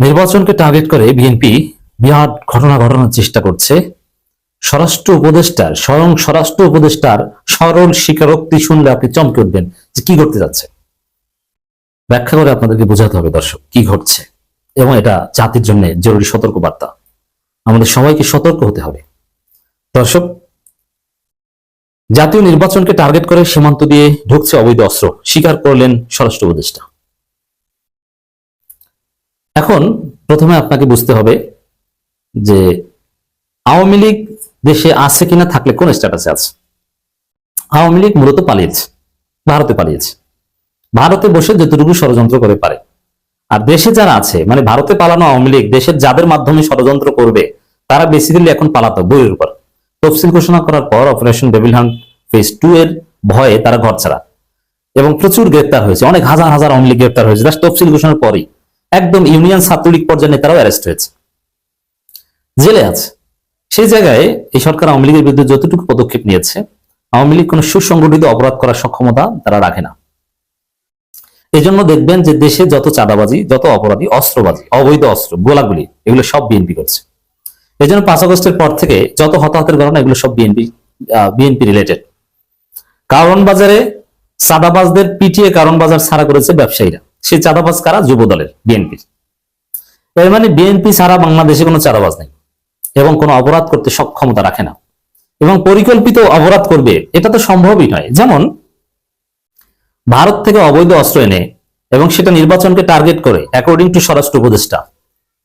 নির্বাচনকে টার্গেট করে বিএনপি বিরাট ঘটনা ঘটানোর চেষ্টা করছে। স্বরাষ্ট্র উপদেষ্টার, স্বয়ং স্বরাষ্ট্র উপদেষ্টার সরল স্বীকারোক্তি শুনলে আপনি চমকে উঠবেন যে কি করতে যাচ্ছে। ব্যাখ্যা করে আপনাদেরকে বোঝাতে হবে দর্শক, কি ঘটছে? এবং এটা জাতির জন্য জরুরি সতর্ক বার্তা আমাদের সবাইকে সতর্ক হতে হবে। দর্শক, জাতীয় নির্বাচনকে টার্গেট করে সীমান্ত দিয়ে ঢুকছে অবৈধ অস্ত্র, স্বীকার করলেন স্বরাষ্ট্র উপদেষ্টা। এখন প্রথমে আপনাকে বুঝতে হবে যে আওয়ামী লীগ দেশে আছে কিনা থাকলে কোন স্ট্যাটাসে আছে। আওয়ামী লীগ মূলত পালিয়েছে, ভারতে পালিয়েছে। ভারতে বসে যতটুকু ষড়যন্ত্র করে পারে। আর দেশে যারা আছে মানে ভারতে পালানো আওয়ামী লীগ, দেশের যাদের মাধ্যমে ষড়যন্ত্র করবে, তারা বেসিক্যালি এখন পালাতো বইয়ের উপর। তফসিল ঘোষণা করার পর operation devil hunt phase two এর ভয়ে তারা ঘর ছাড়া। এবং প্রচুর গ্রেপ্তার হয়েছে, অনেক হাজার হাজার আওয়ামী লীগ গ্রেপ্তার হয়েছে। জাস্ট তফসিল ঘোষণার পরই। একদম ইউনিয়ন ছাত্রলীগ পর্যায়ে নেতারাও অ্যারেস্ট হয়েছে। জেলে আছে। সেই জায়গায় এই সরকার আওয়ামী লীগের বিরুদ্ধে যতটুকু পদক্ষেপ নিয়েছে, আওয়ামী লীগ কোনো সুসংগঠিত অপরাধ করার সক্ষমতা তারা রাখে না। এই জন্য দেখবেন যে দেশে যত চাঁদাবাজি, যত অপরাধী, অস্ত্রবাজি, অবৈধ অস্ত্র, গোলাগুলি, এগুলো সব বিএনপি করছে। এই জন্য পাঁচ আগস্টের পর থেকে যত হতাহতের ঘটনা, এগুলো সব বিএনপি বিএনপি রিলেটেড কারণ বাজারে চাঁদাবাজদের পিটিয়ে কারণ বাজার ছাড়া করেছে ব্যবসায়ীরা। সেই চাঁদাবাজ কারা? যুব দলের বিএনপির এর মানে বিএনপি ছাড়া বাংলাদেশে কোনো চাঁদাবাজ নেই এবং কোনো অপরাধ করতে সক্ষমতা রাখে না। এবং পরিকল্পিত অপরাধ করবে, এটা তো সম্ভবই নয়। যেমন, ভারত থেকে অবৈধ অস্ত্র এনে এবং সেটা নির্বাচনকে টার্গেট করে অ্যাকর্ডিং টু স্বরাষ্ট্র উপদেষ্টা,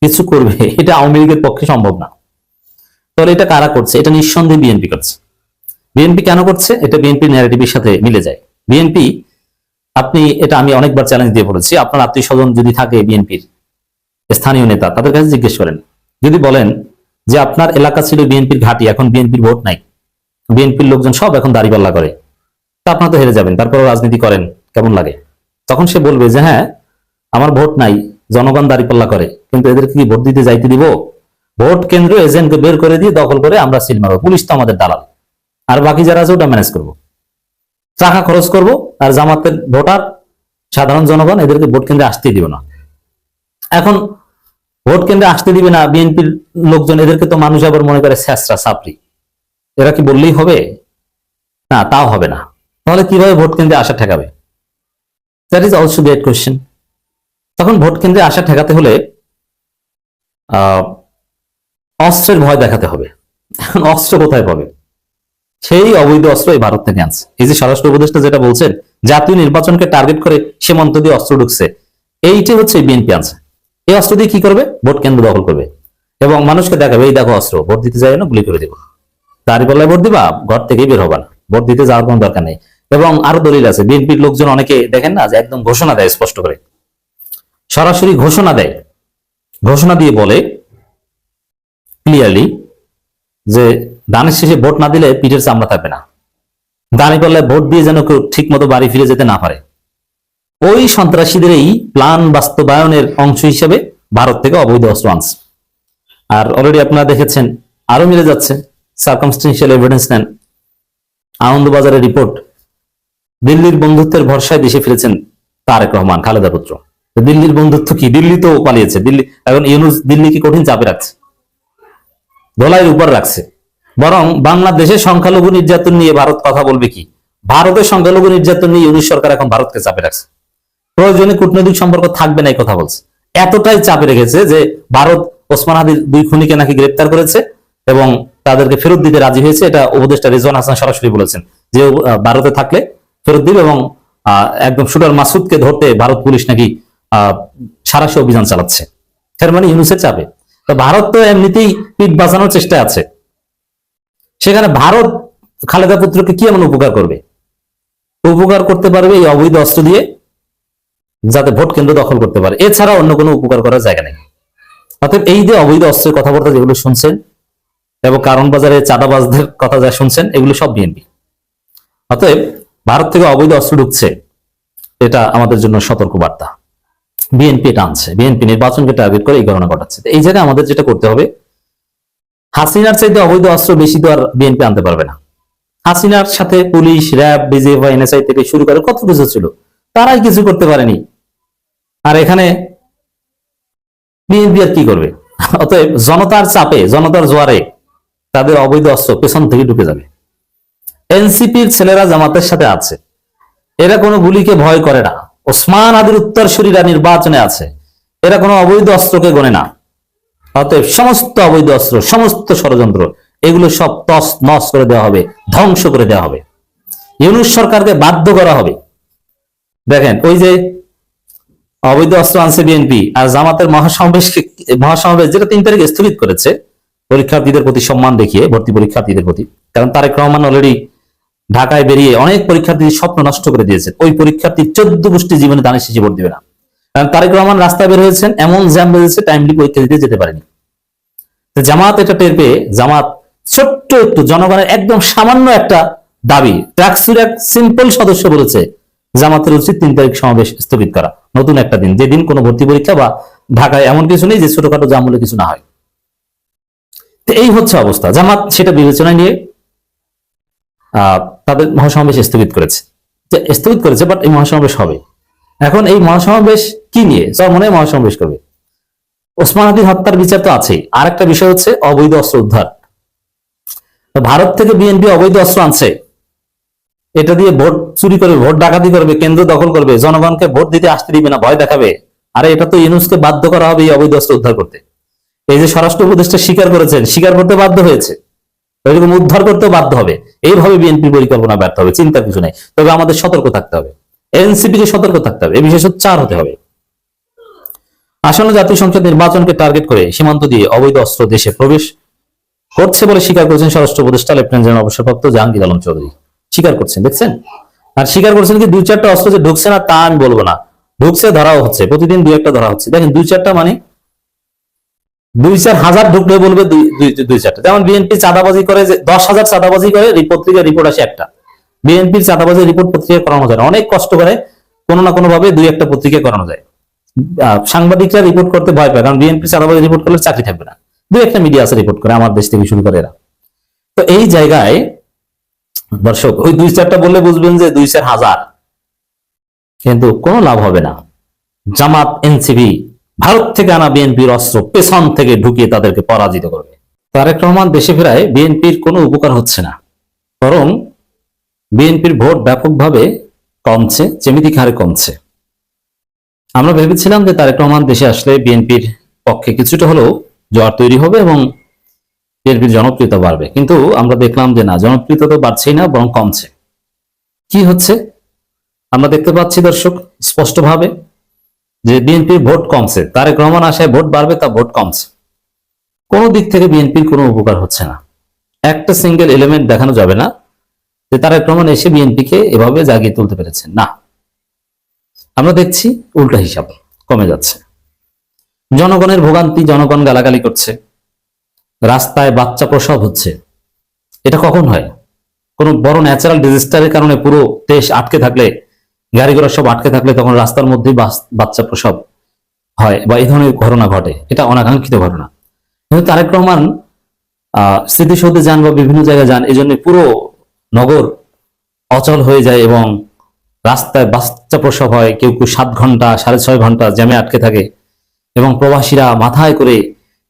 কিছু করবে, এটা আওয়ামী লীগের পক্ষে সম্ভব না। তাহলে এটা কারা করছে? এটা নিঃসন্দেহে বিএনপি করছে। বিএনপি কেন করছে? এটা বিএনপি ন্যারেটিভের সাথে মিলে যায়। বিএনপি আপনি, এটা আমি অনেকবার চ্যালেঞ্জ দিয়ে বলেছি, আপনার আত্মীয় স্বজন যদি থাকে বিএনপির, স্থানীয় নেতা, তাদের কাছে জিজ্ঞেস করেন। যদি বলেন যে আপনার এলাকা ছিল বিএনপির ঘাঁটি, এখন বিএনপির ভোট নাই, বিএনপির লোকজন সব এখন দাঁড়িপাল্লা করে, তা আপনার তো হেরে যাবেন, তারপরও রাজনীতি করেন, কেমন লাগে? তখন সে বলবে যে হ্যাঁ আমার ভোট নাই, জনগণ দাঁড়িপাল্লা করে, কিন্তু এদেরকে কি ভোট দিতে যাইতে দিব? ভোট কেন্দ্র এজেন্টকে বের করে দিয়ে দখল করে আমরা সিল মারবো, পুলিশ তো আমাদের দালাল। আর বাকি যারা আছে ওটা ম্যানেজ করব। টাকা খরচ করব আর জামাতের ভোটার, সাধারণ জনগণ এদেরকে ভোট কেন্দ্রে আসতে দিব না। এখন ভোট কেন্দ্রে আসতে দিবে না বিএনপির লোকজন, এদেরকে তো মানুষ আবার মনে করে স্যাসরা সাপড়ি এরা কি বললেই হবে? না, তাও হবে না। তাহলে কীভাবে ভোট কেন্দ্রে আসা ঠেকাবে? That is also great question তখন ভোট কেন্দ্রে আসা ঠেকাতে হলে অস্ত্রের ভয় দেখাতে হবে। এখন অস্ত্র কোথায় পাবে? সেই অবৈধ অস্ত্র এই ভারত থেকে আনছে। এই যে স্বরাষ্ট্র উপদেষ্টা যেটা বলছেন, জাতীয় নির্বাচনকে টার্গেট করে সীমান্ত দিয়ে অস্ত্র ঢুকছে এইটাই হচ্ছে বিএনপি আনছে। এই অস্ত্র দিয়ে কি করবে? ভোট কেন্দ্র দখল করবে। এবং মানুষকে দেখাবে, এই দেখো অস্ত্র, ভোট দিতে যায় না, গুলি করে দেবো। দাঁড়িপাল্লায় ভোট দিবা, ঘর থেকেই বের হবা ভোট দিতে যাওয়ার কোনো দরকার নেই। এবং আরও দলিল আছে, বিএনপির লোকজন অনেকে দেখেন না যে একদম ঘোষণা দেয় স্পষ্ট করে। সরাসরি ঘোষণা দেয়। ঘোষণা দিয়ে বলে ক্লিয়ারলি যে দানের শেষে ভোট না দিলে পিঠের চামড়া থাকবে না। দাঁড়িপাল্লায় ভোট দিয়ে যেন কেউ ঠিক মতো বাড়ি ফিরে যেতে না পারে। ওই সন্ত্রাসীদের এই প্ল্যান বাস্তবায়নের অংশ হিসেবে ভারত থেকে অবৈধ অস্ত্র আনছে। আর অলরেডি আপনারা দেখেছেন, আরও মিলে যাচ্ছে। সার্কামস্টেন্সিয়াল এভিডেন্স নেন। আনন্দবাজারের রিপোর্ট দিল্লির বন্ধুত্বের ভরসায় দেশে ফিরেছেন তারেক রহমান, খালেদা পুত্র। দিল্লির বন্ধুত্ব কি? দিল্লি তো পালিয়েছে। দিল্লি এখন ইউনুস দিল্লিকে কঠিন চাপে রাখছে? ধোলাইয়ের উপর রাখছে। বরং বাংলাদেশের সংখ্যালঘু নির্যাতন নিয়ে ভারত কথা বলবে কি? ভারতের সংখ্যালঘু নির্যাতন নিয়ে ইউনিশ সরকার এখন ভারতকে চাপে রাখছে। প্রয়োজনে কূটনৈতিক সম্পর্ক থাকবে না এই কথা বলছে। এতটাই চাপে রেখেছে যে ভারত ওসমান হাদির দুই খুনিকে নাকি গ্রেপ্তার করেছে এবং তাদেরকে ফেরত দিতে রাজি হয়েছে। এটা উপদেষ্টা রিজওয়ান হাসান সরাসরি বলেছেন যে ভারতে থাকলে ফেরত দিবে এবং একদম শুটার মাসুদকে ধরতে ভারত পুলিশ নাকি সারাশি অভিযান চালাচ্ছে। তার মানে ইউনুসের চাপে। তো ভারত তো এমনিতেই পিঠ বাঁচানোর চেষ্টা আছে। সেখানে ভারত খালেদা পুত্রকে কি এমন উপকার করবে? উপকার করতে পারবে এই অবৈধ অস্ত্র দিয়ে, যাতে ভোট কেন্দ্র দখল করতে পারে। এছাড়া অন্য কোনো উপকার করার জায়গা নেই। অতএব এই যে অবৈধ অস্ত্রের কথাবার্তা যেগুলো শুনছেন এবং কারণ বাজারে চাঁদাবাজদের কথা যা শুনছেন, এগুলো সব বিএনপি। অতএব ভারত থেকে অবৈধ অস্ত্র ঢুকছে, এটা আমাদের জন্য সতর্ক বার্তা বিএনপি এটা আনছে বিএনপি নির্বাচনকে টার্গেট করে এই ঘটনা ঘটাচ্ছে। এই জায়গায় আমাদের যেটা করতে হবে, হাসিনার চাইতে অবৈধ অস্ত্র বেশি তো আর বিএনপি আনতে পারবে না। হাসিনার সাথে পুলিশ, র্যাব বিজেপি এনএসআই থেকে শুরু করে কত কিছু ছিল, তারাই কিছু করতে পারেনি। আর এখানে বিএনপি আর কি করবে? অতএব জনতার চাপে, জনতার জোয়ারে তাদের অবৈধ অস্ত্র পেছন থেকে ঢুকে যাবে। এনসিপির ছেলেরা জামাতের সাথে আছে। এরা কোনো গুলিকে ভয় করে না। ওসমান আদির উত্তরসূরিরা নির্বাচনে আছে। এরা কোনো অবৈধ অস্ত্রকে গণে না। অতএব সমস্ত অবৈধ অস্ত্র, সমস্ত ষড়যন্ত্র, এগুলো সব তস নস করে দেওয়া হবে, ধ্বংস করে দেওয়া হবে। ইউনুস সরকারকে বাধ্য করা হবে। দেখেন, ওই যে অবৈধ অস্ত্র আনছে বিএনপি আর জামাতের মহাসমাবেশ মহাসমাবেশ যেটা তিন তারিখে স্থগিত করেছে, পরীক্ষার্থীদের প্রতি সম্মান দেখিয়ে, ভর্তি পরীক্ষার্থীদের প্রতি। কারণ তারেক রহমান অলরেডি ঢাকায় বেরিয়ে অনেক পরীক্ষার্থীর স্বপ্ন নষ্ট করে দিয়েছে ওই পরীক্ষার্থী চোদ্দ গোষ্ঠী জীবনে দানের শেষে ভোট দিবে না। কারণ তারেক রহমান রাস্তায় বের হয়েছেন, এমন জ্যাম বেঁধেছে টাইমলি পরীক্ষা দিতে যেতে পারেনি। জামাত এটা টের পেয়ে, জামাত ছোট্ট একটু জনগণের একদম সামান্য একটা দাবি ট্রাকসুর এক সিম্পল সদস্য বলেছে, জামাতের উচিত তিন তারিখ সমাবেশ স্থগিত করা। নতুন একটা দিন, যেদিন কোনো ভর্তি পরীক্ষা বা ঢাকায় এমন কিছু নেই যে ছোটখাটো জাম বলে কিছু না হয়। এই হচ্ছে অবস্থা। জামাত সেটা বিবেচনায় নিয়ে তাদের মহাসমাবেশ স্থগিত করেছে। স্থগিত করেছে বাট এই মহাসমাবেশ হবে। এখন এই মহাসমাবেশ কি নিয়ে? মনে মহাসমাবেশ করবে। ওসমান হাদির হত্যার বিচার তো আছে আর একটা বিষয় হচ্ছে অবৈধ অস্ত্র উদ্ধার। ভারত থেকে বিএনপি অবৈধ অস্ত্র আনছে। এটা দিয়ে ভোট চুরি করবে, ভোট ডাকাতি করবে, কেন্দ্র দখল করবে, জনগণকে ভোট দিতে আসতে দিবে না, ভয় দেখাবে। আরে এটা তো ইউনুসকে বাধ্য করা হবে এই অবৈধ অস্ত্র উদ্ধার করতে। এই যে স্বরাষ্ট্র উপদেষ্টা স্বীকার করেছেন, স্বীকার করতে বাধ্য হয়েছে। এরকম উদ্ধার করতে বাধ্য হবে। এইভাবে বিএনপি পরিকল্পনা ব্যর্থ হবে, চিন্তার কিছু নাই। তবে আমাদের সতর্ক থাকতে হবে। এনসিপি কে সতর্ক থাকতে হবে এই বিষয়ে চার হতে হবে। আসন্ন জাতীয় সংসদ নির্বাচনকে টার্গেট করে সীমান্ত দিয়ে অবৈধ অস্ত্র দেশে প্রবেশ করছে বলে স্বীকার করেছেন স্বরাষ্ট্র উপদেষ্টা, লেফটেন্যান্ট জেনারেল অবসরপ্রাপ্ত জাহাঙ্গীর আলম চৌধুরী। স্বীকার করছেন, দেখছেন? আর স্বীকার করছেন কি, দুই চারটা অস্ত্র যে ঢুকছে না তা আমি বলব না। ঢুকছে, ধরাও হচ্ছে। প্রতিদিন দুই একটা ধরা হচ্ছে। দেখেন, দুই চারটা মানে দুই চার হাজার ঢুকলে বলবে দুই চারটা। যেমন বিএনপি চাঁদাবাজি করে যে দশ হাজার চাঁদাবাজি করে পত্রিকার রিপোর্ট আসে একটা। বিএনপির চাঁদাবাজি রিপোর্ট পত্রিকা করানো যায় অনেক কষ্ট করে কোনো না কোনো ভাবে দুই একটা পত্রিকা করানো যায়। সাংবাদিকরা রিপোর্ট করতে ভয় পায়, কারণ বিএনপি চাঁদাবাজি রিপোর্ট করলে চাকরি থাকবে না। দুই একটা মিডিয়া আছে রিপোর্ট করে, আমার দেশ থেকে শুরু করে এরা। তো এই জায়গায় দর্শক, ওই দুই চারটা বললে বুঝবেন যে দুই চার হাজার। কিন্তু কোনো লাভ হবে না। জামাত এনসিবি ভারত থেকে আনা বিএনপির অস্ত্র পেছন থেকে ঢুকিয়ে তাদেরকে পরাজিত করবে। তারেক রহমান দেশে ফেরায় বিএনপির কোনো উপকার হচ্ছে না। বরং বিএনপির ভোট ব্যাপকভাবে কমছে জ্যামিতিক হারে কমছে। আমরা ভেবেছিলাম যে তারেক রহমান দেশে আসলে বিএনপির পক্ষে কিছুটা হলেও জোয়ার তৈরি হবে এবং বিএনপির জনপ্রিয়তা বাড়বে। কিন্তু আমরা দেখলাম যে না, জনপ্রিয়তা তো বাড়ছেই না, বরং কমছে। কি হচ্ছে? আমরা দেখতে পাচ্ছি দর্শক, স্পষ্টভাবে যে বিএনপির ভোট কমছে, তারেক রহমান আশায় ভোট বাড়বে, তা ভোট কমছে। কোনো দিক থেকে বিএনপির কোনো উপকার হচ্ছে না। একটা সিঙ্গেল এলিমেন্ট দেখানো যাবে না যে তারেক রহমান এসে বিএনপিকে এভাবে জাগিয়ে তুলতে পেরেছেন না। আমরা দেখছি উল্টা হিসাব কমে যাচ্ছে। জনগণের ভোগান্তি, জনগণ গালাগালি করছে। রাস্তায় বাচ্চা প্রসব হচ্ছে। এটা কখন হয়? কোনো বড় ন্যাচারাল ডিজাস্টারের কারণে পুরো দেশ আটকে থাকলে গাড়ি ঘোড়া সব আটকে থাকলে তখন রাস্তার মধ্যেই বাস- বাচ্চা প্রসব হয় বা এই ধরনের ঘটনা ঘটে। এটা অনাকাঙ্ক্ষিত ঘটনা। কিন্তু তারেক রহমান স্মৃতিসৌধে যান বা বিভিন্ন জায়গায় যান এই জন্য পুরো নগর অচল হয়ে যায় এবং রাস্তায় বাচ্চা প্রসব হয়, কেউ কেউ সাত ঘণ্টা, সাড়ে ছয় ঘণ্টা জ্যামে আটকে থাকে এবং প্রবাসীরা মাথায় করে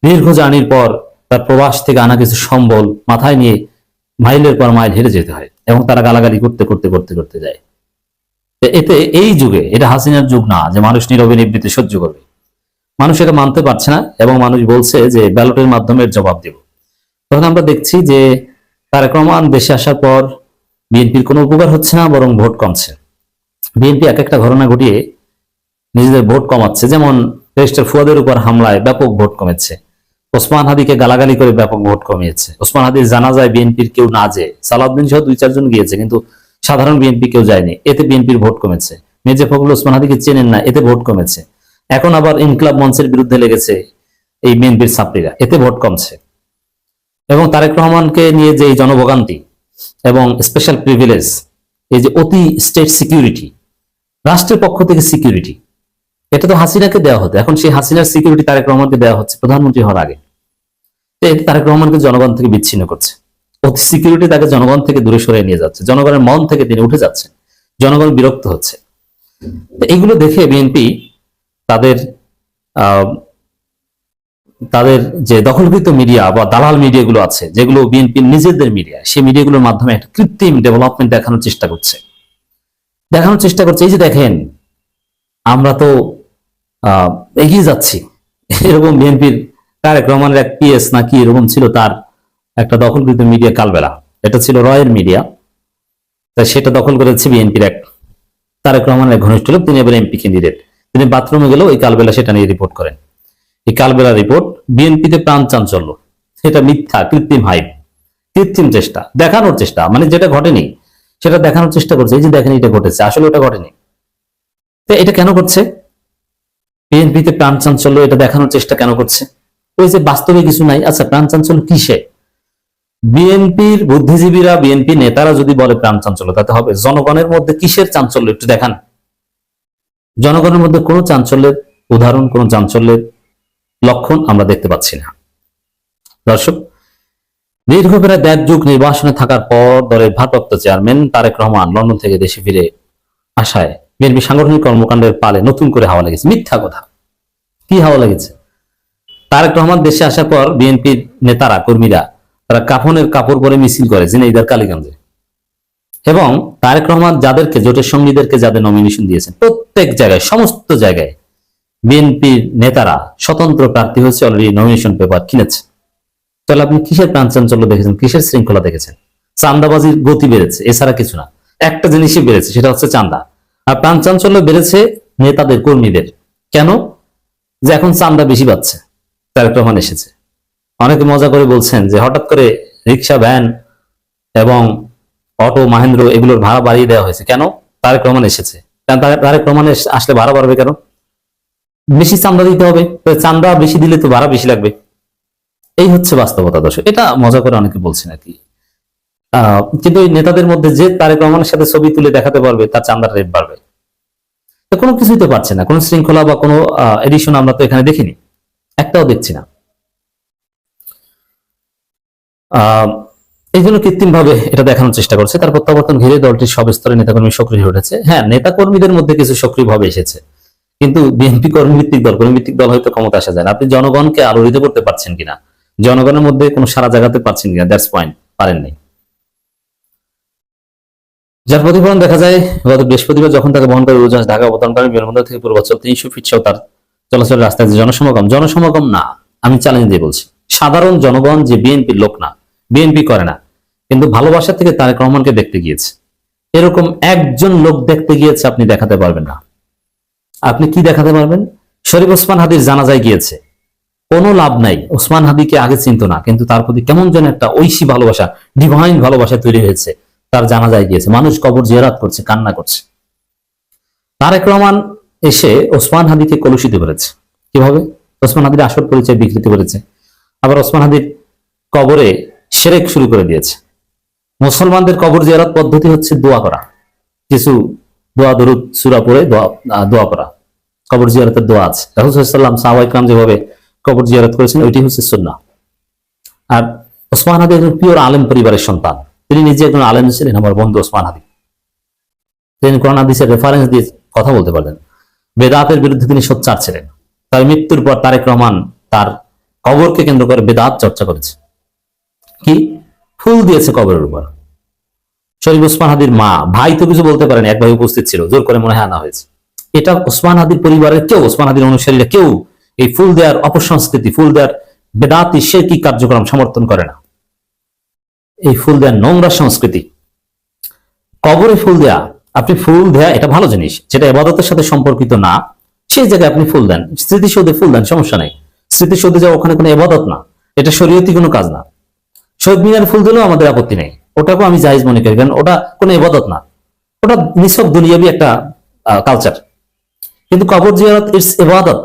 দীর্ঘ জার্নির পর তার প্রবাস থেকে আনা কিছু সম্বল মাথায় নিয়ে মাইলের পর মাইল হেরে যেতে হয় এবং তারা গালাগালি করতে করতে করতে করতে যায়। এতে এই যুগে, এটা হাসিনার যুগ না, যে মানুষ নীরবে নিবৃত্তি সহ্য করবে। মানুষ এটা মানতে পারছে না, এবং মানুষ বলছে যে ব্যালটের মাধ্যমে জবাব দেব। তখন আমরা দেখছি যে তারেক রহমান দেশে আসার পর বিএনপির কোনো উপকার হচ্ছে না, বরং ভোট কমছে। বিএনপি এক একটা ঘটনা ঘটিয়ে নিজেদের ভোট কমাচ্ছে। যেমন রেজিস্টার ফুয়াদের উপর হামলায় ব্যাপক ভোট কমেছে। ওসমান হাদিকে গালাগালি করে ব্যাপক ভোট কমিয়েছে। ওসমান হাদির জানা যায় বিএনপির কেউ না যে, সালাউদ্দিন সহ দুই চারজন গিয়েছে, কিন্তু সাধারণ বিএনপি কেউ যায়নি, এতে বিএনপির ভোট কমেছে। মির্জা ফখরুল ওসমান হাদিকে চেনেন না, এতে ভোট কমেছে। এখন আবার ইনকলাব মঞ্চের বিরুদ্ধে লেগেছে এই বিএনপির ছাত্রীরা, এতে ভোট কমছে। এবং তারেক রহমানকে নিয়ে যে জনভোগান্তি এবং স্পেশাল প্রিভিলেজ এই যে অতি স্টেট সিকিউরিটি রাষ্ট্রের পক্ষ থেকে সিকিউরিটি এটা তো হাসিনাকে দেওয়া হতো। এখন সেই হাসিনার সিকিউরিটি তারেক রহমানকে দেওয়া হচ্ছে প্রধানমন্ত্রী হওয়ার আগে। তারেক রহমানকে জনগণ থেকে বিচ্ছিন্ন করছে। সিকিউরিটি তাকে জনগণ থেকে দূরে সরে নিয়ে যাচ্ছে। জনগণের মন থেকে তিনি উঠে যাচ্ছেন। জনগণ বিরক্ত হচ্ছে। তো এইগুলো দেখে বিএনপি তাদের তাদের যে দখলকৃত মিডিয়া বা দালাল মিডিয়াগুলো আছে, যেগুলো বিএনপির নিজেদের মিডিয়া সেই মিডিয়াগুলোর মাধ্যমে একটা কৃত্রিম ডেভেলপমেন্ট দেখানোর চেষ্টা করছে। দেখানোর চেষ্টা করছে। এই যে দেখেন, আমরা তো এগিয়ে যাচ্ছি। এরকম বিএনপির তারেক রহমানের এক পিএস না কি এরকম ছিল তার একটা দখলকৃত মিডিয়া কালবেলা। এটা ছিল রয়ের মিডিয়া তাই সেটা দখল করেছে বিএনপির এক তারেক রহমানের ঘনিষ্ঠ লোক, তিনি এবার এমপি ক্যান্ডিডেট তিনি বাথরুমে গেলেও ওই কালবেলা সেটা নিয়ে রিপোর্ট করেন। এই কালবেলা রিপোর্ট বিএনপিতে প্রাণ চাঞ্চল্য। সেটা মিথ্যা, কৃত্রিম হাইপ কৃত্রিম চেষ্টা, দেখানোর চেষ্টা। মানে যেটা ঘটেনি, সেটা দেখানোর চেষ্টা করছে। এই যে দেখেন এটা ঘটেছে, আসলে ওটা ঘটেনি। তো এটা কেন করছে? বিএনপিতে প্রাণ চাঞ্চল্য, এটা দেখানোর চেষ্টা কেন করছে? ওই যে বাস্তবে কিছু নাই। আচ্ছা প্রাণ চাঞ্চল্য কিসে? বিএনপির বুদ্ধিজীবীরা, বিএনপি নেতারা যদি বলে প্রাণ চাঞ্চল্য, তাতে হবে জনগণের মধ্যে কিসের চাঞ্চল্য? একটু দেখান। জনগণের মধ্যে কোনো চাঞ্চল্যের উদাহরণ, কোনো চাঞ্চল্যের লক্ষণ আমরা দেখতে পাচ্ছি না। দর্শক, দীর্ঘ প্রায় দেড় যুগ নির্বাসনে থাকার পর দলের ভারপ্রাপ্ত চেয়ারম্যান তারেক রহমান লন্ডন থেকে দেশে ফিরে আসায় বিএনপি সাংগঠনিক কর্মকাণ্ডের পালে নতুন করে হাওয়া লেগেছে। মিথ্যা কথা। কি হাওয়া লেগেছে? তারেক রহমান দেশে আসার পর বিএনপির নেতারা, কর্মীরা তারা কাফনের কাপড় পরে মিছিল করে, জিনাইদার কালীগঞ্জে। এবং তারেক রহমান যাদেরকে, জোটের সঙ্গীদেরকে যাদের নমিনেশন দিয়েছেন, প্রত্যেক জায়গায়, সমস্ত জায়গায় বিএনপির নেতারা স্বতন্ত্র প্রার্থী হচ্ছে অলরেডি নমিনেশন পেপার কিনেছে। তাহলে আপনি কিসের প্রাণচাঞ্চল্য দেখেছেন? কিসের শৃঙ্খলা দেখেছেন? চান্দাবাজির গতি বেড়েছে, এছাড়া কিছু না। একটা জিনিসই বেড়েছে, সেটা হচ্ছে চান্দা আর প্রাণচাঞ্চল্য বেড়েছে নেতাদের, কর্মীদের। কেন? যে এখন চান্দা বেশি পাচ্ছে। তারেক রহমান এসেছে। অনেকে মজা করে বলছেন যে হঠাৎ করে রিক্সা, ভ্যান এবং অটো, মাহেন্দ্র এগুলোর ভাড়া বাড়িয়ে দেওয়া হয়েছে। কেন? তারেক রহমান এসেছে। তারেক- রহমান আসলে ভাড়া বাড়বে কেন? বেশি চান্দা দিতে হবে। চান্দা বেশি দিলে তো ভাড়া বেশি লাগবে। এই হচ্ছে বাস্তবতা, দর্শক। এটা মজা করে অনেকে বলছেন আর কি। কিন্তু এই নেতাদের মধ্যে যে তারেক রহমানের সাথে ছবি তুলে দেখাতে পারবে, তার চান্দার রেট বাড়বে। কোনো কিছুই তো পারছে না। কোনো শৃঙ্খলা বা কোনো এডিশন আমরা তো এখানে দেখিনি। একটাও দেখছি না। এই জন্য কৃত্রিম ভাবে এটা দেখানোর চেষ্টা করছে। তার প্রত্যাবর্তন ঘিরে দলটির সব স্তরে নেতাকর্মী সক্রিয় উঠেছে। হ্যাঁ নেতাকর্মীদের মধ্যে কিছু সক্রিয় ভাবে এসেছে। কিন্তু বিএনপি কর্মীভিত্তিক দল কর্মীভিত্তিক দল হয়তো ক্ষমতা আসা যায় না। আপনি জনগণকে আলোড়িত করতে পারছেন কিনা? জনগণের মধ্যে কোনো সারা জায়গাতে পারছেন কিনা? দ্যাটস পয়েন্ট পারেননি যার প্রতিফলন দেখা যায়, গত বৃহস্পতিবার যখন তাকে বহন করে উড়োজাহাজ ঢাকা অবতরণ করেন, বিমানবন্দর থেকে পূর্বাচল তিনশো ফিট সহ তার চলাচল রাস্তায় জনসমাগম জনসমাগম না, আমি চ্যালেঞ্জ দিয়ে বলছি। সাধারণ জনগণ যে বিএনপির লোক না বিএনপি করে না, কিন্তু ভালোবাসা থেকে তারেক রহমানকে দেখতে গিয়েছে। এরকম একজন লোক দেখতে গিয়েছে আপনি দেখাতে পারবেন না। আপনি কি দেখাতে পারবেন? শরীফ ওসমান হাদির জানাজায় গিয়েছে। কোনো লাভ নাই। ওসমান হাদিকে আগে চিনত না, কিন্তু তার প্রতি কেমন যেন একটা ঐশী ভালোবাসা ডিভাইন ভালোবাসা তৈরি হয়েছে, তার জানাজায় গিয়েছে। মানুষ কবর জিয়ারাত করছে, কান্না করছে। তারেক রহমান এসে ওসমান হাদিকে কলুষিত করেছে। কীভাবে? ওসমান হাদির আসল পরিচয় বিকৃতি করেছে। আবার ওসমান হাদির কবরে সেরেক শুরু করে দিয়েছে। মুসলমানদের কবর জিয়ারত পদ্ধতি হচ্ছে দোয়া করা। কিছু দোয়া দরুদ, সুরা পড়ে দোয়া দোয়া করা কবর জিয়ারতের দোয়া আছে। রাহুসাল্লাম সাহাবাইকরাম যেভাবে কবর জিয়ারত করেছেন ওইটি হচ্ছে সুন্না আর ওসমান হাদি একজন পিওর আলেম পরিবারের সন্তান। তিনি নিজে একজন আলেম ছিলেন, আমার বন্ধু ওসমান হাদি। তিনি কোরআন, হাদিসের রেফারেন্স দিয়ে কথা বলতে পারলেন। বেদাতের বিরুদ্ধে তিনি সোচ্চার ছিলেন। তার মৃত্যুর পর তারেক রহমান তার কবরকে কেন্দ্র করে বেদাত চর্চা করেছে। কি? ফুল দিয়েছে কবরের উপর। শরীফ ওসমান হাদির মা, ভাই তো কিছু বলতে পারেন, এক ভাই উপস্থিত ছিল, জোর করে মনে হয় আনা হয়েছে। এটা ওসমান হাদির পরিবারের কেউ, ওসমান হাদির অনুসারীরা কেউ এই ফুল দেওয়ার অপসংস্কৃতি, ফুল দেওয়ার বেদাতি, সে কি কার্যক্রম সমর্থন করে না? এই ফুল দেওয়ার নোংরা সংস্কৃতি। কবরে ফুল দেয়া, আপনি ফুল দেয়া এটা ভালো জিনিস, যেটা এবাদতের সাথে সম্পর্কিত না, সেই জায়গায় আপনি ফুল দেন। স্মৃতিসৌধে ফুল দেন, সমস্যা নেই। স্মৃতিসৌধে যাওয়া ওখানে কোনো এবাদত না। এটা শরীয়তি কোনো কাজ না। শহীদ মিনার ফুল দিলেও আমাদের আপত্তি নেই। ওটাকেও আমি জায়েজ মনে করি, কারণ ওটা কোনো এবাদত না। ওটা নিছক দুনিয়াবি একটা কালচার কিন্তু কবর জিয়ারত ইটস এবাদত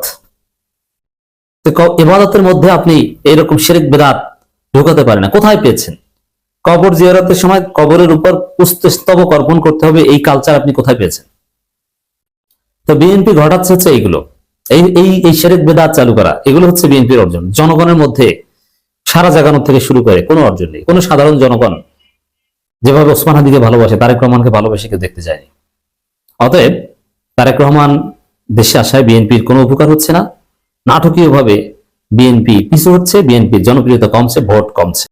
এবাদতের মধ্যে আপনি এরকম শেরেক, বেদাত ঢুকাতে পারেন না। কোথায় পেয়েছেন? কবর জিয়ারতের সময় কবরের উপর পুস্তস্তবক অর্পণ করতে হবে, এই কালচার আপনি কোথায় পেয়েছেন? তো বিএনপি ঘটাচ্ছে হচ্ছে এইগুলো। এই এই এই শেরেক, বেদাত চালু করা, এগুলো হচ্ছে বিএনপির অর্জন। জনগণের মধ্যে সারা জাগানোর থেকে শুরু করে কোনো অর্জন নেই, কোনো সাধারণ জনগণ যেভাবে ওসমান হাদিকে ভালোবাসে, তারেক রহমানকে ভালোবেসে কেউ দেখতে যায়নি। অতএব তারেক রহমান দেশে আসায় বিএনপির কোনো উপকার হচ্ছে না। নাটকীয়ভাবে বিএনপি পিছু হচ্ছে, বিএনপির জনপ্রিয়তা কমছে, ভোট কমছে।